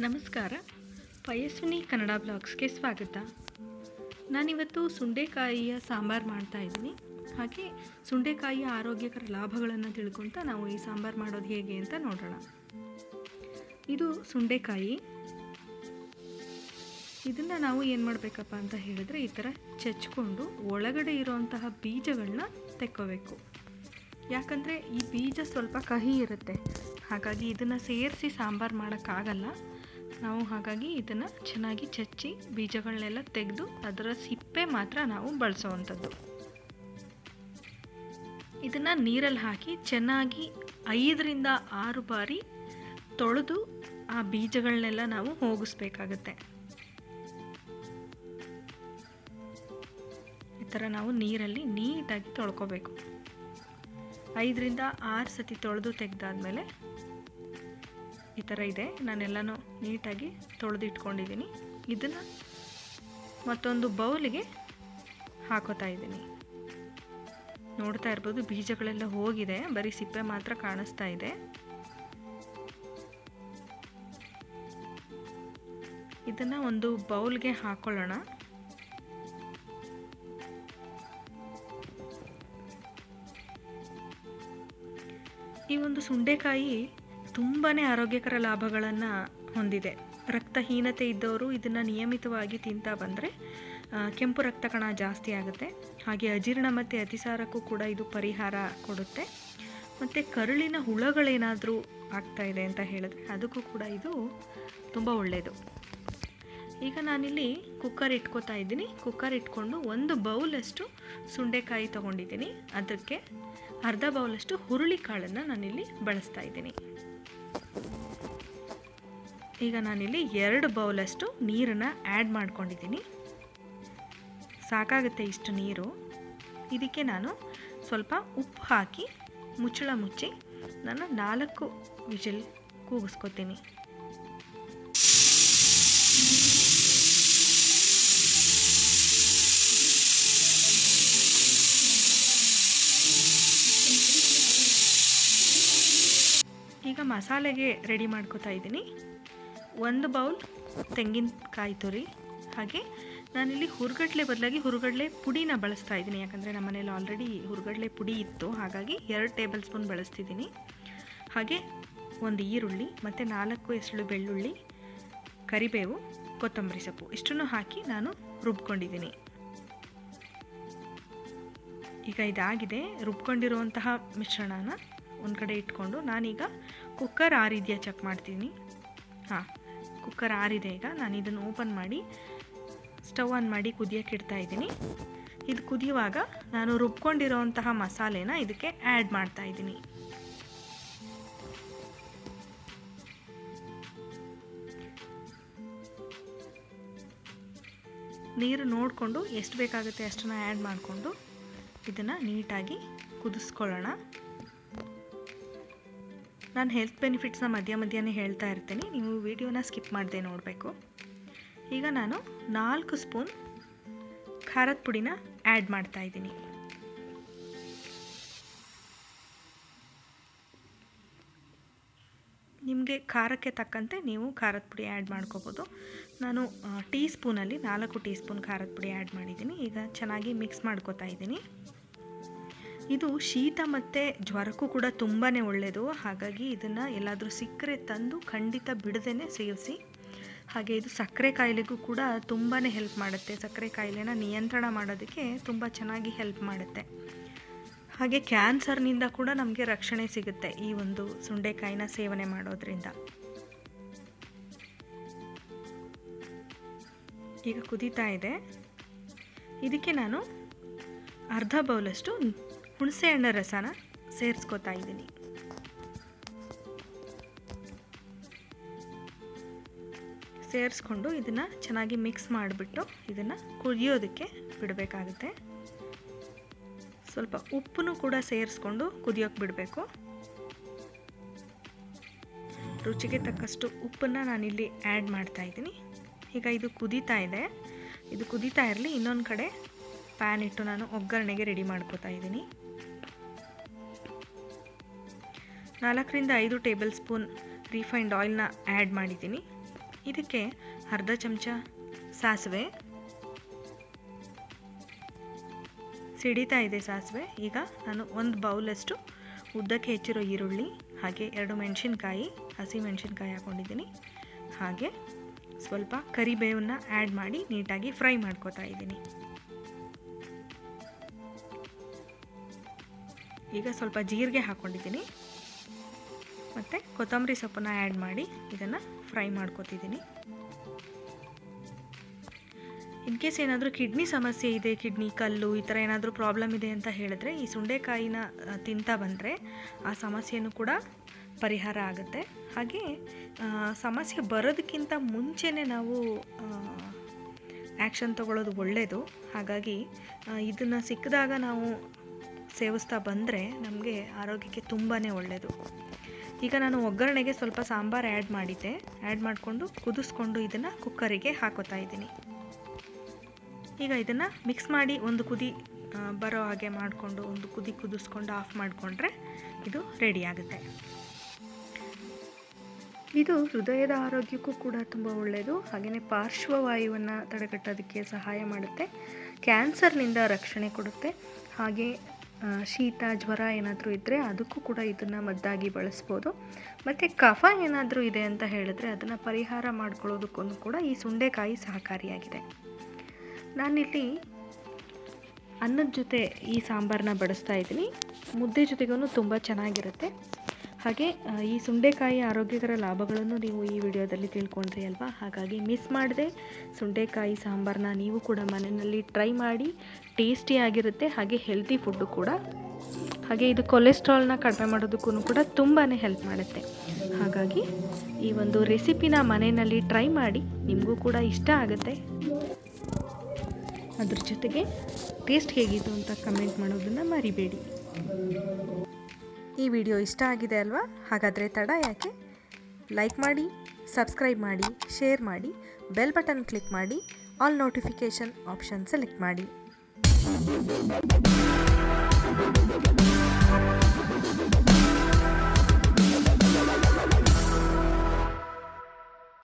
ನಮಸ್ಕಾರ. ಪಯಸ್ವಿನಿ ಕನ್ನಡ ಬ್ಲಾಗ್ಸ್ಗೆ ಸ್ವಾಗತ. ನಾನಿವತ್ತು ಸುಂಡೆಕಾಯಿಯ ಸಾಂಬಾರು ಮಾಡ್ತಾ ಇದ್ದೀನಿ. ಹಾಗೆ ಸುಂಡೆಕಾಯಿಯ ಆರೋಗ್ಯಕರ ಲಾಭಗಳನ್ನು ತಿಳ್ಕೊತ ನಾವು ಈ ಸಾಂಬಾರು ಮಾಡೋದು ಹೇಗೆ ಅಂತ ನೋಡೋಣ. ಇದು ಸುಂಡೆಕಾಯಿ. ಇದನ್ನು ನಾವು ಏನು ಮಾಡಬೇಕಪ್ಪ ಅಂತ ಹೇಳಿದ್ರೆ ಈ ಥರ ಚಚ್ಕೊಂಡು ಒಳಗಡೆ ಇರೋಂತಹ ಬೀಜಗಳನ್ನ ತೆಕ್ಕೋಬೇಕು. ಯಾಕಂದರೆ ಈ ಬೀಜ ಸ್ವಲ್ಪ ಕಹಿ ಇರುತ್ತೆ. ಹಾಗಾಗಿ ಇದನ್ನು ಸೇರಿಸಿ ಸಾಂಬಾರು ಮಾಡೋಕ್ಕಾಗಲ್ಲ. ನಾವು ಹಾಗಾಗಿ ಇದನ್ನು ಚೆನ್ನಾಗಿ ಚಚ್ಚಿ ಬೀಜಗಳನ್ನೆಲ್ಲ ತೆಗೆದು ಅದರ ಸಿಪ್ಪೆ ಮಾತ್ರ ನಾವು ಬಳಸೋವಂಥದ್ದು. ಇದನ್ನು ನೀರಲ್ಲಿ ಹಾಕಿ ಚೆನ್ನಾಗಿ ಐದರಿಂದ ಆರು ಬಾರಿ ತೊಳೆದು ಆ ಬೀಜಗಳನ್ನೆಲ್ಲ ನಾವು ಹೋಗಿಸ್ಬೇಕಾಗತ್ತೆ. ಈ ಥರ ನಾವು ನೀರಲ್ಲಿ ನೀಟಾಗಿ ತೊಳ್ಕೊಬೇಕು. ಐದರಿಂದ ಆರು ಸತಿ ತೊಳೆದು ತೆಗೆದಾದ್ಮೇಲೆ ಈ ಥರ ಇದೆ. ನಾನೆಲ್ಲನೂ ನೀಟಾಗಿ ತೊಳೆದು ಇಟ್ಕೊಂಡಿದ್ದೀನಿ ಇದನ್ನು ಮತ್ತೊಂದು ಬೌಲಿಗೆ ಹಾಕೋತಾ ಇದ್ದೀನಿ. ನೋಡ್ತಾ ಇರ್ಬೋದು, ಬೀಜಗಳೆಲ್ಲ ಹೋಗಿದೆ. ಬರೀ ಸಿಪ್ಪೆ ಮಾತ್ರ ಕಾಣಿಸ್ತಾ ಇದೆ. ಇದನ್ನು ಒಂದು ಬೌಲ್ಗೆ ಹಾಕೊಳ್ಳೋಣ. ಈ ಒಂದು ಸುಂಡೆಕಾಯಿ ತುಂಬಾ ಆರೋಗ್ಯಕರ ಲಾಭಗಳನ್ನು ಹೊಂದಿದೆ. ರಕ್ತಹೀನತೆ ಇದ್ದವರು ಇದನ್ನು ನಿಯಮಿತವಾಗಿ ತಿಂತಾ ಬಂದರೆ ಕೆಂಪು ರಕ್ತ ಕಣ ಜಾಸ್ತಿ ಆಗುತ್ತೆ. ಹಾಗೆ ಅಜೀರ್ಣ ಮತ್ತು ಅತಿಸಾರಕ್ಕೂ ಕೂಡ ಇದು ಪರಿಹಾರ ಕೊಡುತ್ತೆ. ಮತ್ತು ಕರುಳಿನ ಹುಳಗಳೇನಾದರೂ ಆಗ್ತಾ ಅಂತ ಹೇಳಿದ್ರೆ, ಅದಕ್ಕೂ ಕೂಡ ಇದು ತುಂಬ ಒಳ್ಳೆಯದು ಈಗ ನಾನಿಲ್ಲಿ ಕುಕ್ಕರ್ ಇಟ್ಕೋತಾ ಇದ್ದೀನಿ. ಕುಕ್ಕರ್ ಇಟ್ಕೊಂಡು ಒಂದು ಬೌಲಷ್ಟು ಸುಂಡೆಕಾಯಿ ತೊಗೊಂಡಿದ್ದೀನಿ. ಅದಕ್ಕೆ ಅರ್ಧ ಬೌಲಷ್ಟು ಹುರುಳಿಕಾಳನ್ನು ನಾನಿಲ್ಲಿ ಬಳಸ್ತಾ ಇದ್ದೀನಿ. ಈಗ ನಾನಿಲ್ಲಿ ಎರಡು ಬೌಲಷ್ಟು ನೀರನ್ನು ಆ್ಯಡ್ ಮಾಡ್ಕೊಂಡಿದ್ದೀನಿ. ಸಾಕಾಗುತ್ತೆ ಇಷ್ಟು ನೀರು. ಇದಕ್ಕೆ ನಾನು ಸ್ವಲ್ಪ ಉಪ್ಪು ಹಾಕಿ ಮುಚ್ಚಳ ಮುಚ್ಚಿ ನಾನು ನಾಲ್ಕು ವಿಜಲ್ ಕೂಗಿಸ್ಕೊತೀನಿ. ಈಗ ಮಸಾಲೆಗೆ ರೆಡಿ ಮಾಡ್ಕೋತಾ ಇದ್ದೀನಿ. ಒಂದು ಬೌಲ್ ತೆಂಗಿನಕಾಯಿ ತುರಿ, ಹಾಗೆ ನಾನಿಲ್ಲಿ ಹುರುಗಡಲೆ ಬದಲಾಗಿ ಹುರುಗಡಲೆ ಪುಡಿನ ಬಳಸ್ತಾ ಇದ್ದೀನಿ. ಯಾಕಂದರೆ ನಮ್ಮ ಮನೇಲಿ ಆಲ್ರೆಡಿ ಹುರ್ಗಡ್ಲೆ ಪುಡಿ ಇತ್ತು. ಹಾಗಾಗಿ ಎರಡು ಟೇಬಲ್ ಸ್ಪೂನ್ ಬಳಸ್ತಿದ್ದೀನಿ. ಹಾಗೆ ಒಂದು ಈರುಳ್ಳಿ, ಮತ್ತು ನಾಲ್ಕು ಎಸಳು ಬೆಳ್ಳುಳ್ಳಿ, ಕರಿಬೇವು, ಕೊತ್ತಂಬರಿ ಸೊಪ್ಪು. ಇಷ್ಟನ್ನು ಹಾಕಿ ನಾನು ರುಬ್ಕೊಂಡಿದ್ದೀನಿ. ಈಗ ಇದಾಗಿದೆ. ರುಬ್ಕೊಂಡಿರುವಂತಹ ಮಿಶ್ರಣನ ಒಂದು ಕಡೆ ಇಟ್ಕೊಂಡು ನಾನೀಗ ಕುಕ್ಕರ್ ಆರಿದೆಯಾ ಚೆಕ್ ಮಾಡ್ತೀನಿ. ಹಾಂ, ಕುಕ್ಕರ್ ಆರಿದೆ ಈಗ. ನಾನು ಇದನ್ನು ಓಪನ್ ಮಾಡಿ ಸ್ಟವ್ ಆನ್ ಮಾಡಿ ಕುದಿಯೋಕೆ ಇಡ್ತಾ ಇದ್ದೀನಿ. ಇದು ಕುದಿಯುವಾಗ ನಾನು ರುಬ್ಕೊಂಡಿರೋವಂತಹ ಮಸಾಲೆನ ಇದಕ್ಕೆ ಆ್ಯಡ್ ಮಾಡ್ತಾ ಇದ್ದೀನಿ. ನೀರು ನೋಡಿಕೊಂಡು ಎಷ್ಟು ಬೇಕಾಗುತ್ತೆ ಅಷ್ಟನ್ನು ಆ್ಯಡ್ ಮಾಡಿಕೊಂಡು ಇದನ್ನು ನೀಟಾಗಿ ಕುದಿಸ್ಕೊಳ್ಳೋಣ. ನಾನು ಹೆಲ್ತ್ ಬೆನಿಫಿಟ್ಸ್ನ ಮಧ್ಯ ಮಧ್ಯನೇ ಹೇಳ್ತಾ ಇರ್ತೀನಿ. ನೀವು ವಿಡಿಯೋನ ಸ್ಕಿಪ್ ಮಾಡದೆ ನೋಡಬೇಕು. ಈಗ ನಾನು ನಾಲ್ಕು ಸ್ಪೂನ್ ಖಾರದ ಪುಡಿನ ಆ್ಯಡ್ ಮಾಡ್ತಾ ಇದ್ದೀನಿ. ನಿಮಗೆ ಖಾರಕ್ಕೆ ತಕ್ಕಂತೆ ನೀವು ಖಾರದ ಪುಡಿ ಆ್ಯಡ್ ಮಾಡ್ಕೋಬೋದು. ನಾನು ಟೀ ಸ್ಪೂನಲ್ಲಿ ನಾಲ್ಕು ಟೀ ಸ್ಪೂನ್ ಖಾರದ ಪುಡಿ ಆ್ಯಡ್ ಮಾಡಿದ್ದೀನಿ. ಈಗ ಚೆನ್ನಾಗಿ ಮಿಕ್ಸ್ ಮಾಡ್ಕೋತಾ ಇದ್ದೀನಿ. ಇದು ಶೀತ ಮತ್ತು ಜ್ವರಕ್ಕೂ ಕೂಡ ತುಂಬಾ ಒಳ್ಳೆಯದು ಹಾಗಾಗಿ ಇದನ್ನು ಎಲ್ಲಾದರೂ ಸಿಕ್ಕರೆ ತಂದು ಖಂಡಿತ ಬಿಡದೇ ಸೇವಿಸಿ. ಹಾಗೆ ಇದು ಸಕ್ಕರೆ ಕಾಯಿಲೆಗೂ ಕೂಡ ತುಂಬಾ ಹೆಲ್ಪ್ ಮಾಡುತ್ತೆ. ಸಕ್ಕರೆ ಕಾಯಿಲೆನ ನಿಯಂತ್ರಣ ಮಾಡೋದಕ್ಕೆ ತುಂಬ ಚೆನ್ನಾಗಿ ಹೆಲ್ಪ್ ಮಾಡುತ್ತೆ. ಹಾಗೆ ಕ್ಯಾನ್ಸರ್ನಿಂದ ಕೂಡ ನಮಗೆ ರಕ್ಷಣೆ ಸಿಗುತ್ತೆ ಈ ಒಂದು ಸುಂಡೆಕಾಯಿನ ಸೇವನೆ ಮಾಡೋದ್ರಿಂದ. ಈಗ ಕುದೀತಾ ಇದೆ. ಇದಕ್ಕೆ ನಾನು ಅರ್ಧ ಬೌಲಷ್ಟು ಹುಣಸೆ ಹಣ್ಣು ರಸನ ಸೇರಿಸ್ಕೋತಾ ಇದ್ದೀನಿ. ಸೇರಿಸ್ಕೊಂಡು ಇದನ್ನು ಚೆನ್ನಾಗಿ ಮಿಕ್ಸ್ ಮಾಡಿಬಿಟ್ಟು ಇದನ್ನು ಕುದಿಯೋದಕ್ಕೆ ಬಿಡಬೇಕಾಗುತ್ತೆ. ಸ್ವಲ್ಪ ಉಪ್ಪನ್ನು ಕೂಡ ಸೇರಿಸ್ಕೊಂಡು ಕುದಿಯೋಕೆ ಬಿಡಬೇಕು. ರುಚಿಗೆ ತಕ್ಕಷ್ಟು ಉಪ್ಪನ್ನು ನಾನಿಲ್ಲಿ ಆ್ಯಡ್ ಮಾಡ್ತಾ ಇದ್ದೀನಿ. ಈಗ ಇದು ಕುದೀತಾ ಇದೆ. ಇದು ಕುದೀತಾ ಇರಲಿ ಇನ್ನೊಂದು ಕಡೆ ಪ್ಯಾನ್ ಇಟ್ಟು ನಾನು ಒಗ್ಗರಣೆಗೆ ರೆಡಿ ಮಾಡ್ಕೋತಾ ಇದ್ದೀನಿ. ನಾಲ್ಕರಿಂದ ಐದು ಟೇಬಲ್ ಸ್ಪೂನ್ ರಿಫೈನ್ಡ್ ಆಯಿಲ್ನ ಆ್ಯಡ್ ಮಾಡಿದ್ದೀನಿ. ಇದಕ್ಕೆ ಅರ್ಧ ಚಮಚ ಸಾಸಿವೆ. ಸಿಡಿತಾ ಇದೆ ಸಾಸಿವೆ. ಈಗ ನಾನು ಒಂದು ಬೌಲಷ್ಟು ಉದ್ದಕ್ಕೆ ಹೆಚ್ಚಿರೋ ಈರುಳ್ಳಿ, ಹಾಗೆ ಎರಡು ಮೆಣಸಿನ್ಕಾಯಿ, ಹಸಿ ಮೆಣಸಿನ್ಕಾಯಿ ಹಾಕ್ಕೊಂಡಿದ್ದೀನಿ ಹಾಗೆ ಸ್ವಲ್ಪ ಕರಿಬೇವನ್ನು ಆ್ಯಡ್ ಮಾಡಿ ನೀಟಾಗಿ ಫ್ರೈ ಮಾಡ್ಕೋತಾ ಇದ್ದೀನಿ. ಈಗ ಸ್ವಲ್ಪ ಜೀರಿಗೆ ಹಾಕ್ಕೊಂಡಿದ್ದೀನಿ ಮತ್ತು ಕೊತ್ತಂಬರಿ ಸೊಪ್ಪನ್ನ ಆ್ಯಡ್ ಮಾಡಿ ಇದನ್ನು ಫ್ರೈ ಮಾಡ್ಕೊತಿದ್ದೀನಿ. ಇನ್ ಕೇಸ್ ಏನಾದರೂ ಕಿಡ್ನಿ ಸಮಸ್ಯೆ ಇದೆ ಕಿಡ್ನಿ ಕಲ್ಲು, ಈ ಥರ ಏನಾದರೂ ಪ್ರಾಬ್ಲಮ್ ಇದೆ ಅಂತ ಹೇಳಿದ್ರೆ ಈ ಸುಂಡೆಕಾಯಿನ ತಿಂತಾ ಬಂದರೆ ಆ ಸಮಸ್ಯೆನೂ ಕೂಡ ಪರಿಹಾರ ಆಗುತ್ತೆ. ಹಾಗೆ ಸಮಸ್ಯೆ ಬರೋದಕ್ಕಿಂತ ಮುಂಚೆನೇ ನಾವು ಆ್ಯಕ್ಷನ್ ತಗೊಳ್ಳೋದು ಒಳ್ಳೆಯದು ಹಾಗಾಗಿ ಇದನ್ನು ಸಿಕ್ಕಿದಾಗ ನಾವು ಸೇವಿಸ್ತಾ ಬಂದರೆ ನಮಗೆ ಆರೋಗ್ಯಕ್ಕೆ ತುಂಬಾ ಒಳ್ಳೆಯದು ಈಗ ನಾನು ಒಗ್ಗರಣೆಗೆ ಸ್ವಲ್ಪ ಸಾಂಬಾರು ಆ್ಯಡ್ ಮಾಡಿದ್ದೆ. ಆ್ಯಡ್ ಮಾಡಿಕೊಂಡು ಕುದಿಸ್ಕೊಂಡು ಇದನ್ನು ಕುಕ್ಕರಿಗೆ ಹಾಕೋತಾ ಇದ್ದೀನಿ. ಈಗ ಇದನ್ನು ಮಿಕ್ಸ್ ಮಾಡಿ ಒಂದು ಕುದಿ ಬರೋ ಹಾಗೆ ಮಾಡಿಕೊಂಡು ಒಂದು ಕುದಿ ಕುದಿಸ್ಕೊಂಡು ಆಫ್ ಮಾಡಿಕೊಂಡ್ರೆ ಇದು ರೆಡಿ ಆಗುತ್ತೆ. ಇದು ಹೃದಯದ ಆರೋಗ್ಯಕ್ಕೂ ಕೂಡ ತುಂಬ ಒಳ್ಳೆಯದು ಹಾಗೆಯೇ ಪಾರ್ಶ್ವವಾಯುವನ್ನು ತಡೆಗಟ್ಟೋದಕ್ಕೆ ಸಹಾಯ ಮಾಡುತ್ತೆ. ಕ್ಯಾನ್ಸರ್ನಿಂದ ರಕ್ಷಣೆ ಕೊಡುತ್ತೆ. ಹಾಗೆ ಶೀತ, ಜ್ವರ ಏನಾದರೂ ಇದ್ದರೆ ಅದಕ್ಕೂ ಕೂಡ ಇದನ್ನು ಮದ್ದಾಗಿ ಬಳಸ್ಬೋದು. ಮತ್ತು ಕಫ ಏನಾದರೂ ಇದೆ ಅಂತ ಹೇಳಿದ್ರೆ ಅದನ್ನು ಪರಿಹಾರ ಮಾಡ್ಕೊಳ್ಳೋದಕ್ಕೂ ಕೂಡ ಈ ಸುಂಡೆಕಾಯಿ ಸಹಕಾರಿಯಾಗಿದೆ. ನಾನಿಲ್ಲಿ ಅನ್ನದ ಜೊತೆ ಈ ಸಾಂಬಾರನ್ನ ಬಡಿಸ್ತಾ ಇದ್ದೀನಿ. ಮುದ್ದೆ ಜೊತೆಗೂ ತುಂಬ ಚೆನ್ನಾಗಿರುತ್ತೆ. ಹಾಗೆ ಈ ಸುಂಡೆಕಾಯಿ ಆರೋಗ್ಯಕರ ಲಾಭಗಳನ್ನು ನೀವು ಈ ವಿಡಿಯೋದಲ್ಲಿ ತಿಳ್ಕೊಂಡ್ರಿ ಅಲ್ವಾ? ಹಾಗಾಗಿ ಮಿಸ್ ಮಾಡದೆ ಸುಂಡೆಕಾಯಿ ಸಾಂಬಾರನ್ನ ನೀವು ಕೂಡ ಮನೆಯಲ್ಲಿ ಟ್ರೈ ಮಾಡಿ ಟೇಸ್ಟಿಯಾಗಿರುತ್ತೆ ಹಾಗೆ ಹೆಲ್ತಿ ಫುಡ್ಡು ಕೂಡ. ಹಾಗೆ ಇದು ಕೊಲೆಸ್ಟ್ರಾಲ್ನ ಕಡಿಮೆ ಮಾಡೋದಕ್ಕೂ ಕೂಡ ತುಂಬಾ ಹೆಲ್ಪ್ ಮಾಡುತ್ತೆ. ಹಾಗಾಗಿ ಈ ಒಂದು ರೆಸಿಪಿನ ಮನೆಯಲ್ಲಿ ಟ್ರೈ ಮಾಡಿ, ನಿಮಗೂ ಕೂಡ ಇಷ್ಟ ಆಗುತ್ತೆ. ಅದ್ರ ಜೊತೆಗೆ ಟೇಸ್ಟ್ ಹೇಗಿತ್ತು ಅಂತ ಕಮೆಂಟ್ ಮಾಡೋದನ್ನು ಮರಿಬೇಡಿ. ಈ ವಿಡಿಯೋ ಇಷ್ಟ ಆಗಿದೆ ಅಲ್ವಾ? ಹಾಗಾದರೆ ತಡ ಯಾಕೆ? ಲೈಕ್ ಮಾಡಿ ಸಬ್ಸ್ಕ್ರೈಬ್ ಮಾಡಿ ಶೇರ್ ಮಾಡಿ ಬೆಲ್ ಬಟನ್ ಕ್ಲಿಕ್ ಮಾಡಿ ಆಲ್ ನೋಟಿಫಿಕೇಷನ್ ಆಪ್ಷನ್ ಸೆಲೆಕ್ಟ್ ಮಾಡಿ.